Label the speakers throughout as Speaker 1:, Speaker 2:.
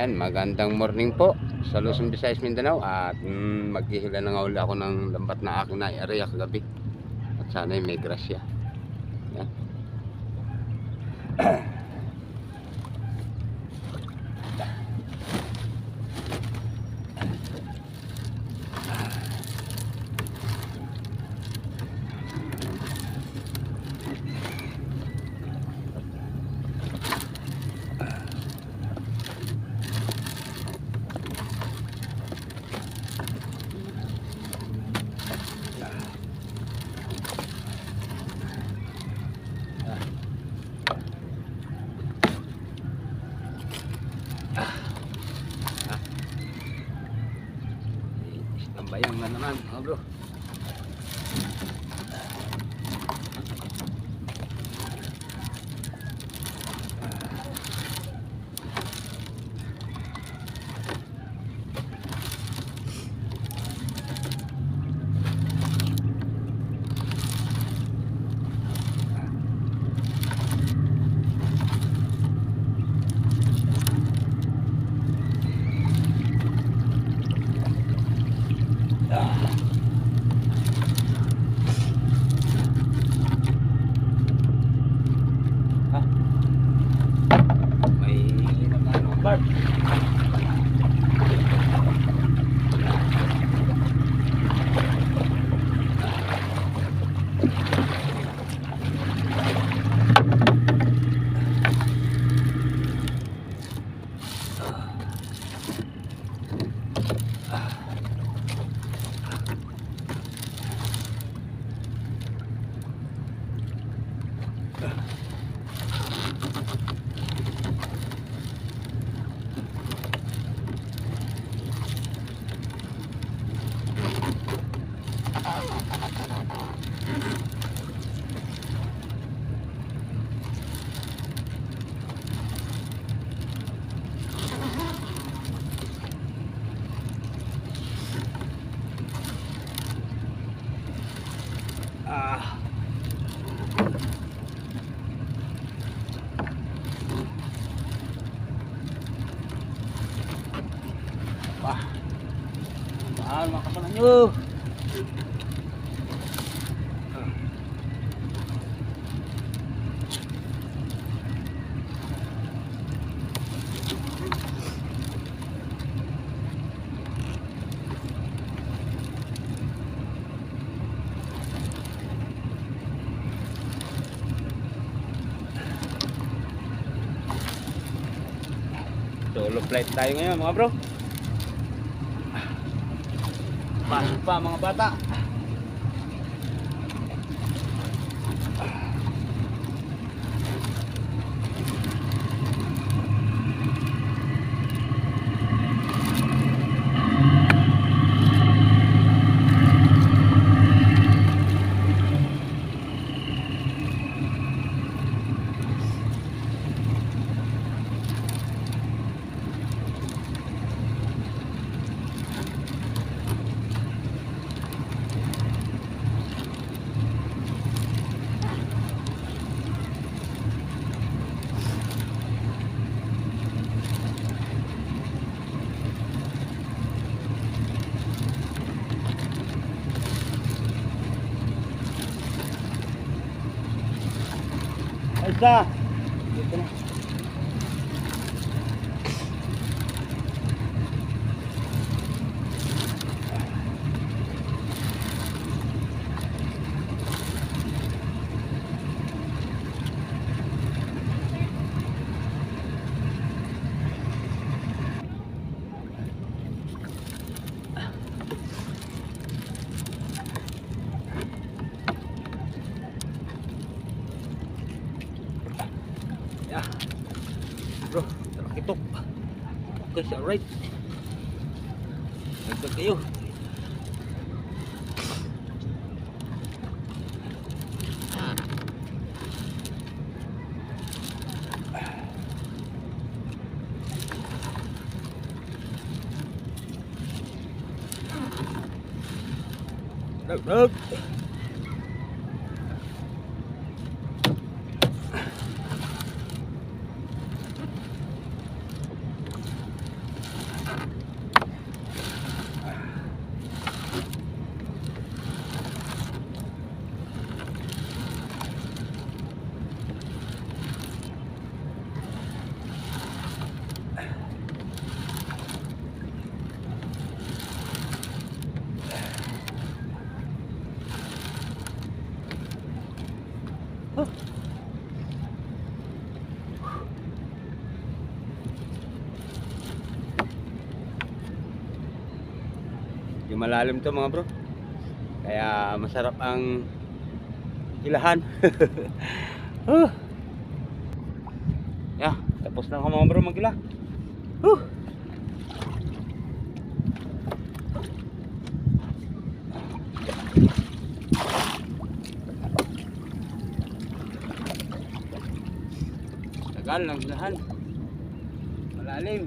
Speaker 1: Yan, magandang morning po sa Luzon, Visayas, Mindanao at mm, maghihila na nga uli ako ng lambat na aking na-area kagabi at sana'y may grasya. Yan. Tambayang na naman, mga bro. Ha? May inom na ano, Barb. Ah. Wah. Mahal mga kasalan nyo. Solo flight tayo ngayon mga bro. Pasok pa mga bata. Isa. Dito na. Yeah. Bro, nakakitok. Siya, alright. Nagdag kayo. Di malalim to mga bro. Kaya masarap ang ilahan. oh. Yeah, tapos na ako mga bro magila. Tagal ng hilahan. Malalim.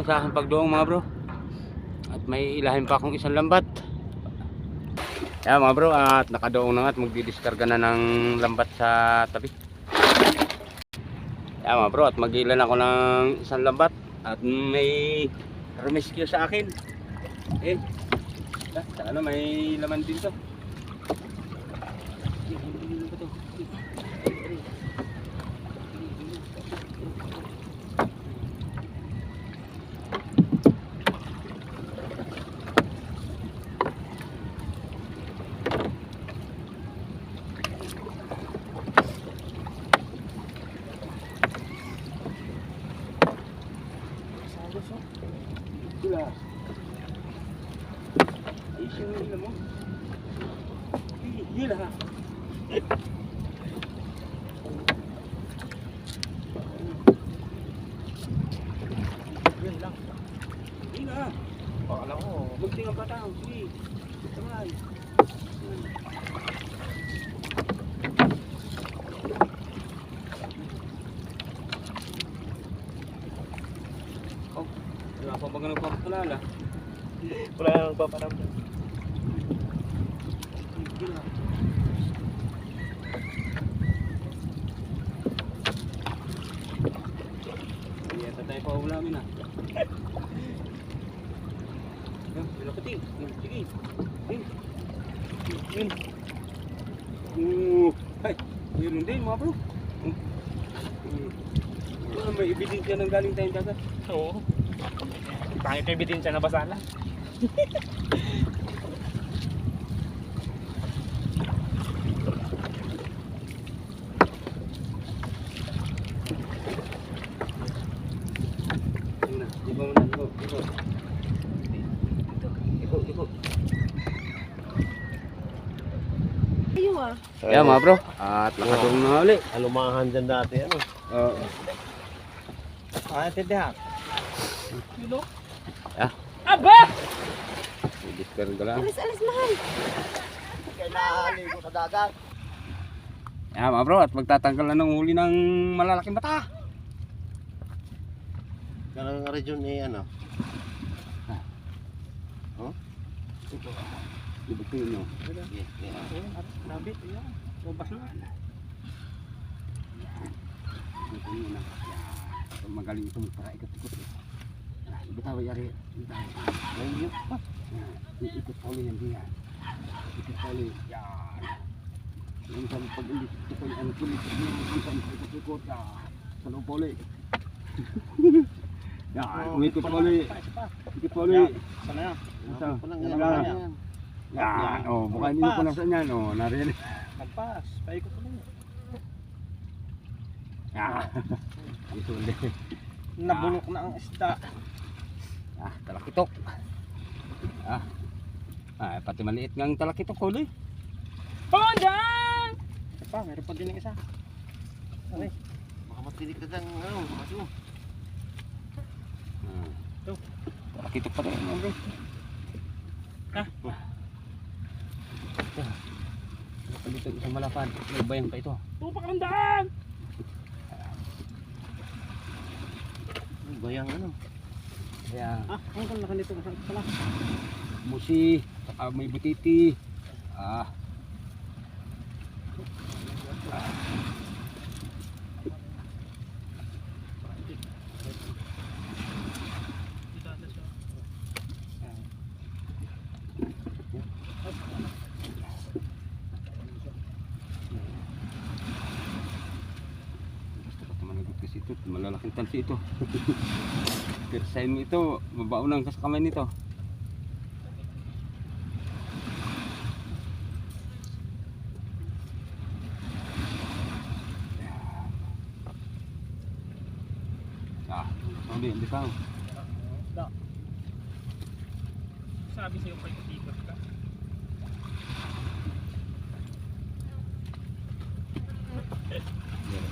Speaker 1: Lang sa aking pagdoong mga bro. At may ilahin pa akong isang lambat. Kaya mga bro, at nakadoong na nga at magdidiskarga na ng lambat sa tabi. Kaya mga bro, at magilan ako ng isang lambat. At may rescue sa akin. Eh, ah, sana may laman din to. Ano ba to? Wala. Ayos yung hila mo. Hi- Hila ha. Yan lang. Hila ha. Pakala ko. Magtingan pa tao. Sige. Sabay. Oh, wala pa ba ganun papalala?
Speaker 2: Wala nang paparamdam.
Speaker 1: Hindi yata tayo pa ulamin ah. Yan, pinapati. Yan, Sige. Yan. Yan. Oo. Ay, yun din mga bro. Hmm. Hmm. Wala may ebidensya ng galing tayong dagat.
Speaker 2: Oo. Pangit yung bitin siya na basala.
Speaker 1: Yun na. Iba mo na. Iko. Iko. Iko. Iko.
Speaker 3: Ayaw ah.
Speaker 1: Yeah mga bro. At nakatulong na nga uli.
Speaker 2: Alumahan dyan dati, ano?
Speaker 1: Oo.
Speaker 2: Ah, tindihan.
Speaker 1: Ah.
Speaker 2: Aba!
Speaker 1: Discard ka lang.
Speaker 3: Alis, alis, mahal.
Speaker 2: Kailangan ko sa dagat.
Speaker 1: Yeah mga bro. At magtatanggal na ng huli ng malalaking bata.
Speaker 2: Karang region eh, ano?
Speaker 1: Ibig ko yun. no?
Speaker 2: Nabit, yan. Robas na.
Speaker 1: Ito yun na. Magaling ito para ikot-ikot. eh. Ah, Bitaw yari. Bitaw.
Speaker 2: Ayun.
Speaker 1: Yeah. Ikot pa ulit yan diyan. Ikot pa ulit. Yan. Minsan pag hindi ito ko yung kulit. Minsan ikot-ikot. Yeah. Sa loob pa ulit. Yan. Umikot pa ulit. Ikot pa ulit.
Speaker 2: Sana yan. Walang
Speaker 1: Yan lang.
Speaker 2: yan.
Speaker 1: Yan. Oh, baka hindi mo ko nasa yan. Oh, nariyan.
Speaker 2: Nagpas. Paikot ko na yun.
Speaker 1: Yan. Ito ulit.
Speaker 2: Nabulok na ang isda.
Speaker 1: Ah, talakitok. Ah. Ah, pati maliit ng talakitok ko ulit.
Speaker 2: Honda! Pa, meron pa din isa. Aray. Baka matinig ka dyan, ano, maso.
Speaker 1: Ah.
Speaker 2: Ito.
Speaker 1: Talakitok pa rin, mga bro.
Speaker 2: Ah.
Speaker 1: Ito. Ano dito isang malapad? May bayang pa ito.
Speaker 2: Tupak ang daan! Bayang ano?
Speaker 1: Kaya,
Speaker 2: Ah, nakanito ka pala.
Speaker 1: musi, saka may butiti. Ah. Gusto ko managot kasi ito, malalaking tansi ito. Pirsain mo ito, mabaunang ka sa kamay nito. Ah, hindi, hindi pa.
Speaker 2: Sabi sa'yo pa ikot ka.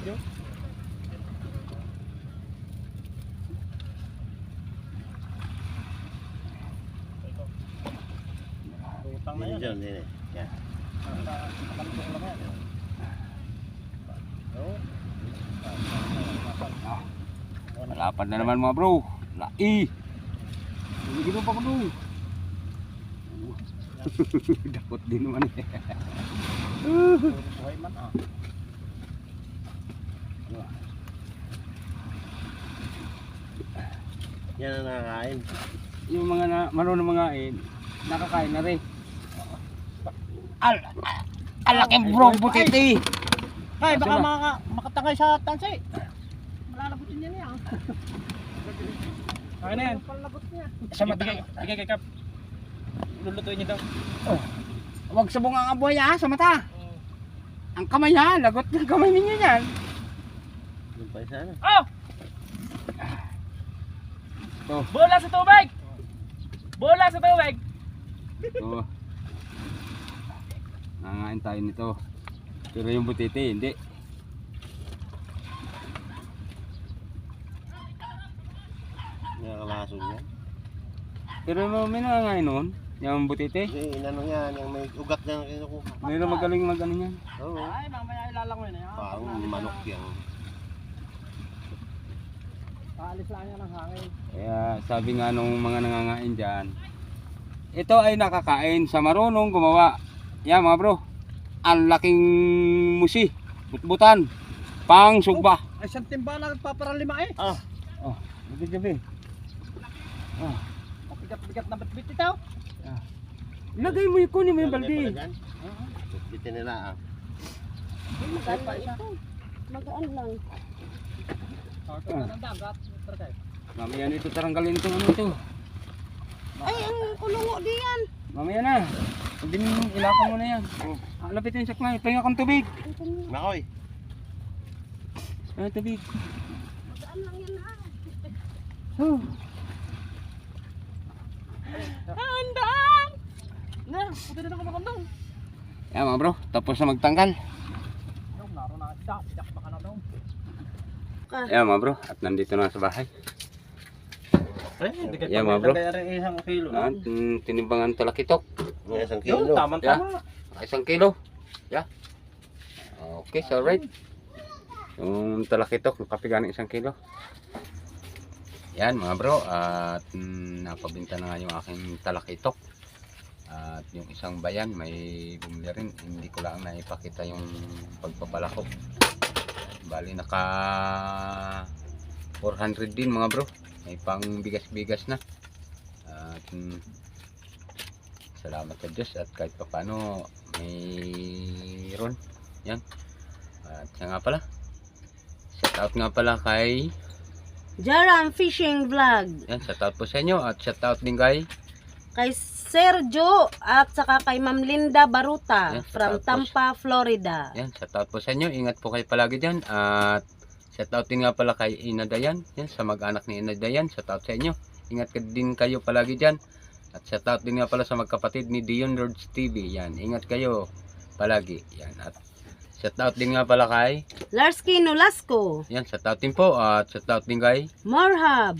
Speaker 2: Utang
Speaker 4: din eh. Yan.
Speaker 1: Malapad na naman mga bro. Lai. Hindi gino pa ko bro. Dakot din naman eh.
Speaker 2: Buhay man ah.
Speaker 4: Yan ang nakakain.
Speaker 1: Yung mga na, marunong mga eh, nakakain na rin. Al, al, alaking bro, butiti.
Speaker 2: Ay, baka maka, makatangay sa tansi. Malalabutin niya niya. Okay na yan.
Speaker 1: Sa mata.
Speaker 2: Bigay, kay Kap. Lulutuin niya daw.
Speaker 1: Huwag sa bunga ang buhay ha, sa mata. Ang kamay ha, lagot ng kamay ninyo yan.
Speaker 4: Doon pa isa na.
Speaker 2: Oh!
Speaker 1: Ito.
Speaker 2: Bola sa tubig! Bola sa tubig!
Speaker 1: Ito. Nangain tayo nito. Pero yung butiti, hindi.
Speaker 4: Nakakalasog yan.
Speaker 1: Pero may may nangangain noon, yung butiti.
Speaker 4: Kasi inano yan, yung may ugat na kinukuha.
Speaker 1: Mayroon magaling mag ano yan.
Speaker 4: Oo.
Speaker 2: Ay, mamaya ilalangoy na yan.
Speaker 4: Parang manok yan.
Speaker 2: Paalis lang yan ng hangin.
Speaker 1: Kaya sabi nga nung mga nangangain dyan, ito ay nakakain sa marunong gumawa. Yan mga bro, ang laking musi, butbutan, pang sugba.
Speaker 2: Ay, siyang timba na paparalima eh.
Speaker 1: Oh, gabi-gabi. Oh,
Speaker 2: Mabigat-bigat na bitbit ito.
Speaker 1: lagay mo yung kunin mo yung
Speaker 4: dyan. Bitin nila ah.
Speaker 3: Magaan lang ito. Magaan lang.
Speaker 2: Ito.
Speaker 1: Mamaya na ito taranggalin itong ano ito.
Speaker 3: Ay, ang kulungo diyan.
Speaker 1: Mamaya na. Hindi mo ilakan mo na yan. Oh, ah, lapitin sa kamay. Pahinga kang tubig.
Speaker 4: Makoy.
Speaker 1: Pahinga tubig.
Speaker 3: Magaan lang yan ah.
Speaker 1: Oh.
Speaker 2: Handaan! Na, puti na ako ng kondong.
Speaker 1: Yan mga bro, tapos na magtanggal.
Speaker 2: Na siya. Na.
Speaker 1: Yan mga bro, at nandito na sa bahay.
Speaker 2: Ay, hindi kayo
Speaker 1: Yan, mga bro.
Speaker 2: Kaya rin isang kilo.
Speaker 1: At mm, tinimbangan talakitok.
Speaker 4: May isang
Speaker 2: Yung
Speaker 4: kilo.
Speaker 2: tama-tama.
Speaker 1: Isang kilo. Yeah. Okay, so alright. Yung talakitok, nakapigani isang kilo. Yan mga bro, at mm, napabinta na nga yung aking talakitok. At yung isang bayan, may bumili rin. Hindi ko lang naipakita yung pagpapalakok. Bali, naka 400 din mga bro. May pang bigas-bigas na. At mm, salamat sa Diyos at kahit pa paano mayroon yan at siya nga pala shout out nga pala kay
Speaker 3: Jaram Fishing Vlog.
Speaker 1: yan shout out po sa inyo at shout out din kay
Speaker 3: Kay Sergio at saka kay Ma'am Linda Baruta
Speaker 1: Yes,
Speaker 3: from Tampa, Florida.
Speaker 1: yan shout out po sa inyo ingat po kayo palagi dyan at shout out din nga pala kay Ina Dayan yan sa mag-anak ni Ina Dayan shout out sa inyo ingat ka din kayo palagi dyan at shout out din nga pala sa magkapatid ni Dion Lords TV yan ingat kayo palagi yan at shout out din nga pala kay
Speaker 3: Larsky Nolasco.
Speaker 1: Yan, shout out din po at shout out din kay.
Speaker 3: Morhab.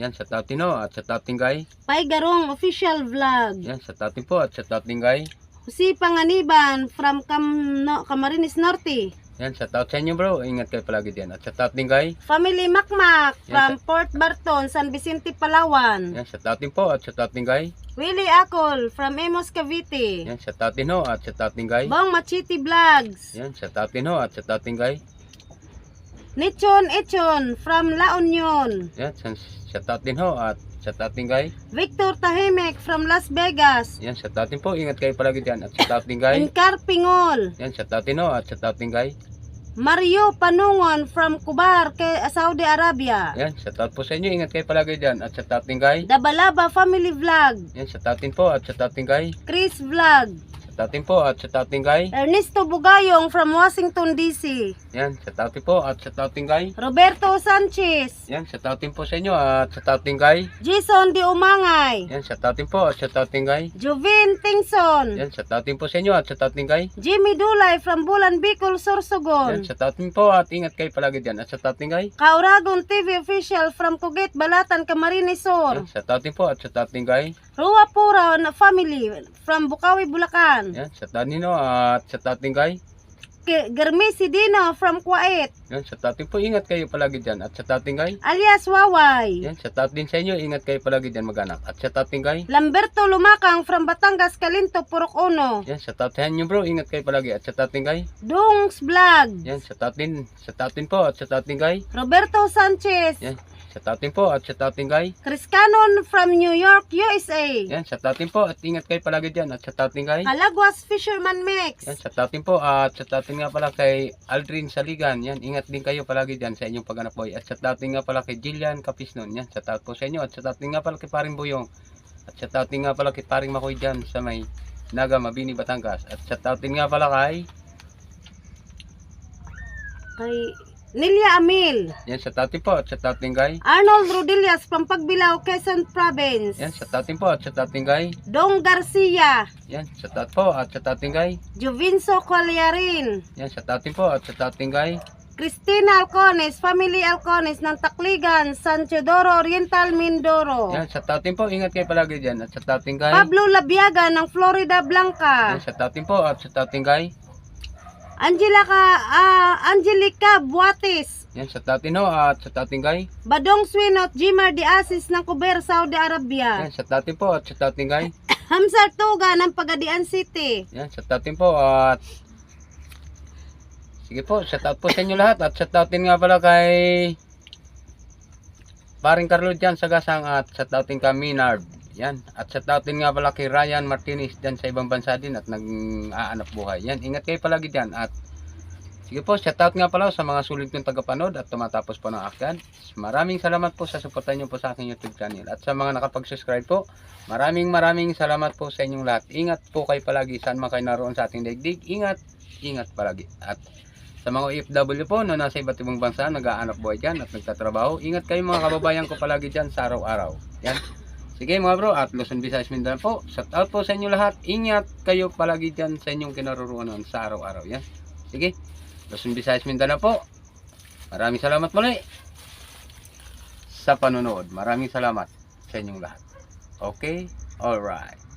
Speaker 1: Yan, shout out din no at shout out din kay.
Speaker 3: Paigarong Official Vlog.
Speaker 1: Yan, shout out din po at shout out din kay.
Speaker 3: Jose Panganiban from Cam no, Camarines Norte.
Speaker 1: Yan, shout out sa inyo bro. Ingat kayo palagi dyan. At shout out din kay.
Speaker 3: Family Makmak from Port Barton, San Vicente, Palawan.
Speaker 1: Yan, shout out din po. At shout out din kay.
Speaker 3: Willie Acol from Emos, Cavite.
Speaker 1: Yan, shout out din ho. At shout out din kay.
Speaker 3: Bong Machiti Vlogs.
Speaker 1: Yan, shout out din ho. At shout out din kay.
Speaker 3: Nichon Echon from La Union.
Speaker 1: Yan, shout out din ho. At shout out din kay.
Speaker 3: Victor Tahimek from Las Vegas.
Speaker 1: Yan, shout out din po. Ingat kayo palagi dyan. At shout out din kay.
Speaker 3: Pingol.
Speaker 1: Yan, shout out din ho. At shout out din kay.
Speaker 3: Mario Panungon from Kubar, kay Saudi Arabia.
Speaker 1: Yan, shout out po sa inyo. Ingat kayo palagi dyan. At shout out din kay.
Speaker 3: Dabalaba Family Vlog.
Speaker 1: Yan, shout out din po. At shout out din kay.
Speaker 3: Chris Vlog.
Speaker 1: Shout out din po. At shout out din kay.
Speaker 3: Ernesto Bugayong from Washington DC.
Speaker 1: Yan, shout out din po. At shout out din kay.
Speaker 3: Roberto Sanchez.
Speaker 1: Yan, shout out din po sa inyo. At shout out din kay.
Speaker 3: Jason Di Umangay.
Speaker 1: Yan, shout out din po. At shout out din kay.
Speaker 3: Jovin Tingson.
Speaker 1: Yan, shout out din po sa inyo. At shout out din kay.
Speaker 3: Jimmy Dulay from Bulan Bicol,
Speaker 1: Yan,
Speaker 3: Sorsogon.
Speaker 1: shout out din po. At ingat kayo palagi dyan. At shout out din kay.
Speaker 3: Kauragon TV official from Cugit, Balatan, Camarines Sur.
Speaker 1: Yan, shout out din po. At shout out din kay.
Speaker 3: Rua Pura na family from Bukawi, Bulacan.
Speaker 1: Yan, shout out nino. At shout out din kay.
Speaker 3: K- Germisi Dino from Kuwait.
Speaker 1: Yan, shout out din po. Ingat kayo palagi dyan. At shout out din kay.
Speaker 3: Alias Waway.
Speaker 1: Yan, shout out din sa inyo. Ingat kayo palagi dyan mag-anak. At shout out din kay.
Speaker 3: Lamberto Lumakang from Batangas, Calinto, Purok Uno.
Speaker 1: Yan, shout out sa inyo bro. Ingat kayo palagi. At shout out din kay.
Speaker 3: Dungs Vlog.
Speaker 1: Yan, shout out din. Shout out din po. At shout out din kay.
Speaker 3: Roberto Sanchez.
Speaker 1: Yan, shout out din po. At shout out din kay.
Speaker 3: Chris Cannon from New York, USA.
Speaker 1: Yan, shout out din po. At ingat kayo palagi dyan. At shout out din kay.
Speaker 3: Halagwas Fisherman Mix.
Speaker 1: Yan, shout out din po. At shout out din nga pala kay Aldrin Saligan. Yan, ingat din kayo palagi dyan sa inyong paghanap boy. At shout out din nga pala kay Jillian Capisnon. Yan, shout out po sa inyo. At shout out din nga pala kay Paring Buyong. At shout out din nga pala kay Paring Makoy dyan sa may Naga, Mabini, Batangas. At shout out din nga pala kay
Speaker 3: Kay Nilia Amil.
Speaker 1: Yan, out din po. At din kay
Speaker 3: Arnold Rodillas from Pagbilao, Quezon Province.
Speaker 1: Yan, out din po. At din kay
Speaker 3: Dong Garcia.
Speaker 1: Yan, shout out po. At din kay
Speaker 3: Jovinso Qualiarin.
Speaker 1: Yan, out din po. At din kay
Speaker 3: Cristina Alcones, Family Alcones ng Takligan, San Teodoro Oriental, Mindoro.
Speaker 1: Yan, out din po. Ingat kayo palagi dyan. At din kay
Speaker 3: Pablo Labiaga ng Florida
Speaker 1: Yan,
Speaker 3: Blanca.
Speaker 1: shout out din po. At din kay
Speaker 3: Angela ka, ah, Angelica Buatis.
Speaker 1: Yan, din ho. At din kay
Speaker 3: Badong Swinot, Jimar de Asis ng Kuber, Saudi Arabia.
Speaker 1: Yan, out din po. At din kay
Speaker 3: Hamzat Tuga ng Pagadian City.
Speaker 1: Yan, out din po. At Sige po, shout out po sa inyo lahat. At shout out din nga pala kay Paring Carlo dyan sa Gasang at shout out din kay Minard. Yan. At out din nga pala kay Ryan Martinez dyan sa ibang bansa din at nag-aanap buhay. Yan, ingat kayo palagi dyan. At sige po, shout out nga pala sa mga sulit kong tagapanood at tumatapos po ng akin. Maraming salamat po sa suporta nyo po sa aking YouTube channel. At sa mga nakapag-subscribe po, maraming maraming salamat po sa inyong lahat. Ingat po kayo palagi saan man kayo naroon sa ating daigdig. Ingat, ingat palagi. At sa mga OFW po na nasa iba't ibang bansa, nag-aanap buhay dyan at nagtatrabaho, ingat kayo mga kababayan ko palagi dyan sa araw-araw. Yan. Sige mga bro, at Luzon, Visayas, Mindanao po. Shout out po sa inyo lahat. Ingat kayo palagi dyan sa inyong kinaroroonan sa araw-araw. Yan. Sige. Luzon, Visayas, Mindanao po. Maraming salamat muli sa panonood. Maraming salamat sa inyong lahat. Okay? Alright.